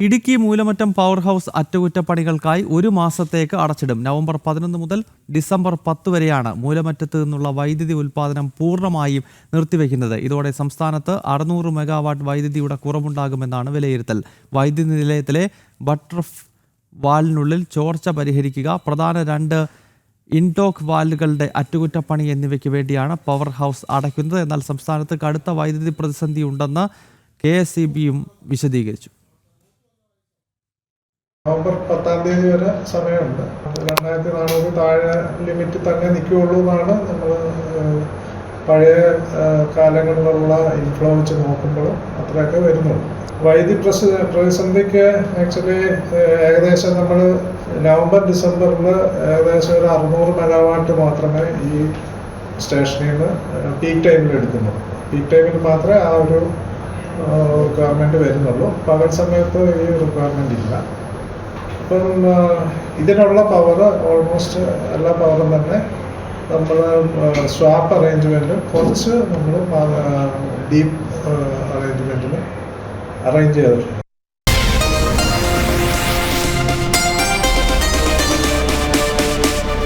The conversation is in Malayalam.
ഇടുക്കി മൂലമറ്റം പവർ ഹൗസ് അറ്റകുറ്റപ്പണികൾക്കായി ഒരു മാസത്തേക്ക് അടച്ചിടും. നവംബർ പതിനൊന്ന് മുതൽ ഡിസംബർ പത്ത് വരെയാണ് മൂലമറ്റത്ത് നിന്നുള്ള വൈദ്യുതി ഉൽപ്പാദനം പൂർണമായും നിർത്തിവെക്കുന്നത്. ഇതോടെ സംസ്ഥാനത്ത് അറുന്നൂറ് മെഗാവാട്ട് വൈദ്യുതിയുടെ കുറവുണ്ടാകുമെന്നാണ് വിലയിരുത്തൽ. വൈദ്യുതി നിലയത്തിലെ ബട്ടർഫ് വാലിനുള്ളിൽ ചോർച്ച പരിഹരിക്കുക പ്രധാന രണ്ട് ഇൻടോക്ക് വാലുകളുടെ അറ്റകുറ്റപ്പണി എന്നിവയ്ക്ക് വേണ്ടിയാണ് പവർ ഹൗസ് അടയ്ക്കുന്നത്. എന്നാൽ സംസ്ഥാനത്ത് കടുത്ത വൈദ്യുതി പ്രതിസന്ധി ഉണ്ടെന്ന് കെ എസ് സി ബിയും വിശദീകരിച്ചു. നവംബർ പത്താം തീയതി വരെ സമയമുണ്ട്. രണ്ടായിരത്തി നാനൂറ് താഴെ ലിമിറ്റ് തന്നെ നിൽക്കുകയുള്ളൂ എന്നാണ് നമ്മൾ പഴയ കാലങ്ങളിലുള്ള ഇൻഫ്ലോ വെച്ച് നോക്കുമ്പോൾ അത്രയൊക്കെ വരുന്നുള്ളൂ. വൈദ്യ പ്രസ പ്രതിസന്ധിക്ക് ആക്ച്വലി ഏകദേശം നമ്മൾ നവംബർ ഡിസംബറിൽ ഏകദേശം ഒരു അറുന്നൂറ് മെഗാവാട്ട് മാത്രമേ ഈ സ്റ്റേഷനിൽ നിന്ന് പീക്ക് ടൈമിൽ എടുക്കുന്നുള്ളൂ. പീക്ക് ടൈമിൽ മാത്രമേ ആ ഒരു റിക്വയർമെന്റ് വരുന്നുള്ളൂ. പകൽ സമയത്ത് ഈ റിക്വയർമെന്റ് ഇല്ല. അപ്പം ഇതിനുള്ള പവർ ഓൾമോസ്റ്റ് എല്ലാ പവറും തന്നെ നമ്മൾ സ്വാപ്പ് അറേഞ്ച്മെന്റ് കുറച്ച് നമ്മൾ ഡീപ്പ് അറേഞ്ച്മെന്റിൽ അറേഞ്ച് ചെയ്തിട്ടുണ്ട്.